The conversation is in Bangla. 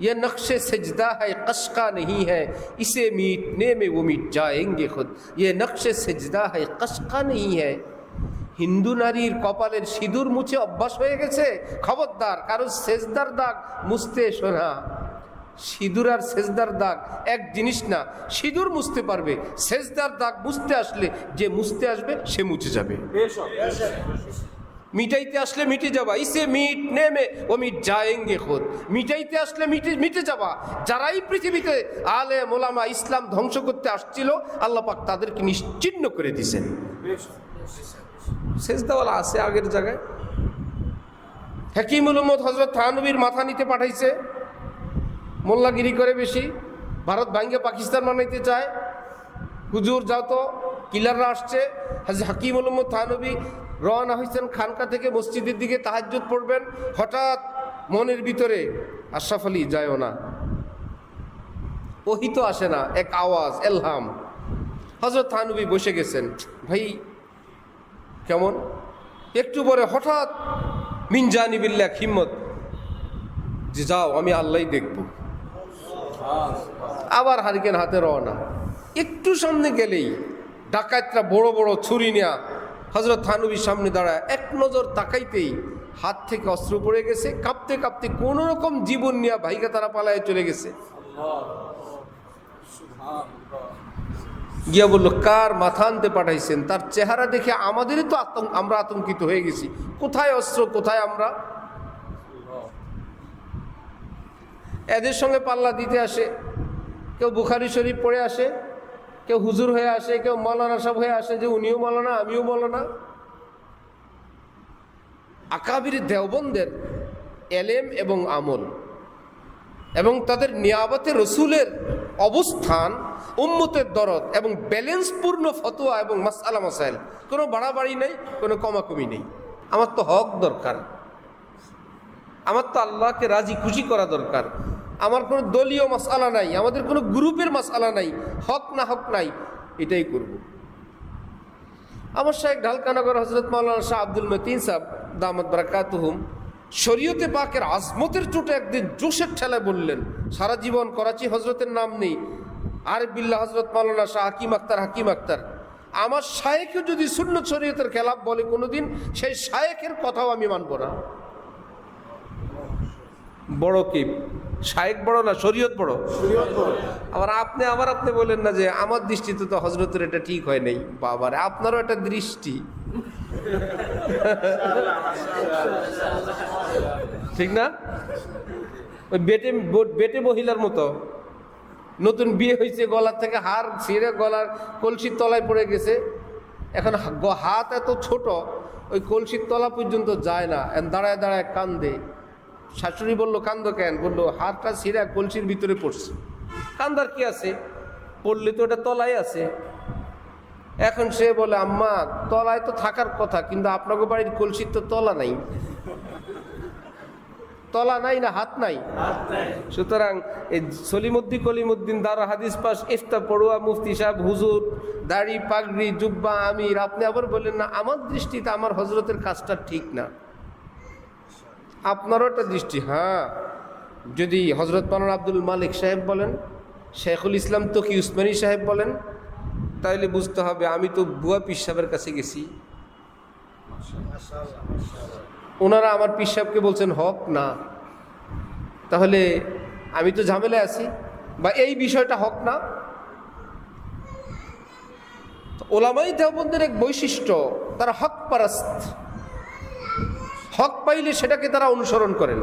ये नक्श सजदा है कशका नहीं है इसे मीटने में वो मिट जाएंगे खुद ये नक्श सजदा है कशका नहीं है হিন্দু নারীর কপালের সিঁদুর মুছে অভ্যাস হয়ে গেছে খবরদার কারো সেজদার দাগ মুছতে এসো না সিঁদুর আর সেজদার দাগ এক জিনিস না সিঁদুর মুছতে পারবে সেজদার দাগ মুছতে আসলে যে মুছতে আসবে সে মুছে যাবে মিটাইতে আসলে মিটে যাবা। ইসে মিট নেমে ও মিট যায়েঙ্গে খোদ। মিটাইতে আসলে মিটে মিটে যাবা। যারাই পৃথিবীতে আলে মোলামা ইসলাম ধ্বংস করতে আসছিল আল্লাহ পাক তাদেরকে নিশ্চিন্ন করে দিছেন। শেষদাওয়ালা আছে আগের জায়গায়। হাকিমুল উম্মদ হজরত থানবীর মাথা নিতে পাঠাইছে। মোল্লাগিরি করে বেশি। ভারত ভাঙ্গে পাকিস্তান বানাইতে চায়। হুজুর যাও তো কিলাররা আসছে। হাজি হাকিমুল উম্মদ থানবী রওনা হয়েছেন খানকা থেকে মসজিদের দিকে তাহাজ্জুদ পড়বেন। হঠাৎ মনের ভিতরে, আশরাফ আলী যায়ও না। ওহি তো আসে না, এক আওয়াজ, এলহাম। হজরত থানবী বসে গেছেন। ভাই, কেমন? একটু পরে হঠাৎ মিনজানি বিল্লাহ হিম্মত যে যাও, আমি আল্লাহ দেখব। আবার হারিকেন হাতে রওনা। একটু সামনে গেলেই ডাকাতরা বড় বড় ছুরি নেয়া হজরত থানবীর সামনে দাঁড়ায়, এক নজর তাকাইতেই হাত থেকে অস্ত্র পড়ে গেছে, কাঁপতে কাঁপতে কোনো রকম জীবন নিয়ে ভাইকে তারা পালায় চলে গেছে। গিয়া বলল, কার মাথা আনতে পাঠাইছেন? তার চেহারা দেখে আমাদেরই তো আতঙ্ক আমরা আতঙ্কিত হয়ে গেছি। কোথায় অস্ত্র, কোথায় আমরা? এদের সঙ্গে পাল্লা দিতে আসে, কেউ বুখারি শরীফ পড়ে আসে কেউ হুজুর হয়ে আসে, কেউ মৌলানা সব হয়ে আসে যে উনিও মৌলানা, আমিও মৌলানা। আকাবির দেওবন্দের এলেম এবং আমল এবং তাদের নিয়াবতে রসুলের অবস্থান, উম্মতের দরদ এবং ব্যালেন্সপূর্ণ ফতোয়া এবং মাসালা মাসাইল, কোনো বাড়াবাড়ি নেই, কোনো কমাকমি নেই। আমার তো হক দরকার। আমার তো আল্লাহকে রাজি খুশি করা দরকার। আমার কোনো দলীয় মাসালা নাই, আমাদের কোনো গ্রুপের মাসালা নাই, হক না হক নাই, এটাই করব। আমার শাহেক ঢালকানগর হজরত মাওলানা শাহ আব্দুল মতিন সাহ দামদ বারাকাতুহুম, শরীয়তে পাকের আজমতের চোটে একদিন জোশের ঠেলায় বললেন, সারা জীবন করাচি হজরতের নাম নেই আর বিল্লা হজরত মাওলানা শাহ হাকিম আক্তার হাকিম আক্তার। আমার শায়েকেও যদি শূন্য শরীয়তের খেলাপ বলে কোনোদিন, সেই শায়েকের কথাও আমি মানব না। বড় কি শায়েক বড় না শরীয়ত বড়? আবার আপনি আবার আপনি বলেন না যে আমার দৃষ্টিতে তো হজরতের এটা ঠিক হয় নাই। বাবার আপনারও একটা দৃষ্টি। ঠিক না? ওই বেটে বেটে মহিলার মতো। নতুন বিয়ে হয়েছে গলার থেকে হার ছিঁড়ে গলার কলসির তলায় পড়ে গেছে। এখন হাত এত ছোট ওই কলসির তলা পর্যন্ত যায় না। দাঁড়ায় দাঁড়ায় কান্দে। শাশুড়ি বলল কান্দ কেন? বলল হাতটা ছিঁড়ে কলসির ভিতরে পড়ছে। কান্দার কি আছে? পড়লে তো ওটা তলায় আছে। এখন সে বলে আম্মা তলায় তো থাকার কথা কিন্তু আপনাকে বাড়ির কলসির তো তলা নাই। তলা নাই না হাত নাই? সুতরাং এই সলিমুদ্দিন কলিমুদ্দিন দার হাদিস পাস ইফতা পড়ুয়া মুফতি সাহেব হুজুর দাড়ি পাগড়ি জুব্বা আমির আপনি আবার বললেন না আমার দৃষ্টিতে আমার হজরতের কাজটা ঠিক না। আপনারও একটা দৃষ্টি হ্যাঁ। যদি হজরত মানার আব্দুল মালিক সাহেব বলেন, শেখুল ইসলাম তকি উসমানী সাহেব বলেন, তাইলে বুঝতে হবে আমি তো বুয়া পীর সাহেবের কাছে গেছি। ওনারা আমার পীর সাহেবকে বলছেন, হক না। তাহলে আমি তো ঝামেলায় আছি, বা এই বিষয়টা হক না? ওলামাই দেওবন্দের এক বৈশিষ্ট্য, তারা হক পারাস্ত। হক পাইলে সেটাকে তারা অনুসরণ করেন।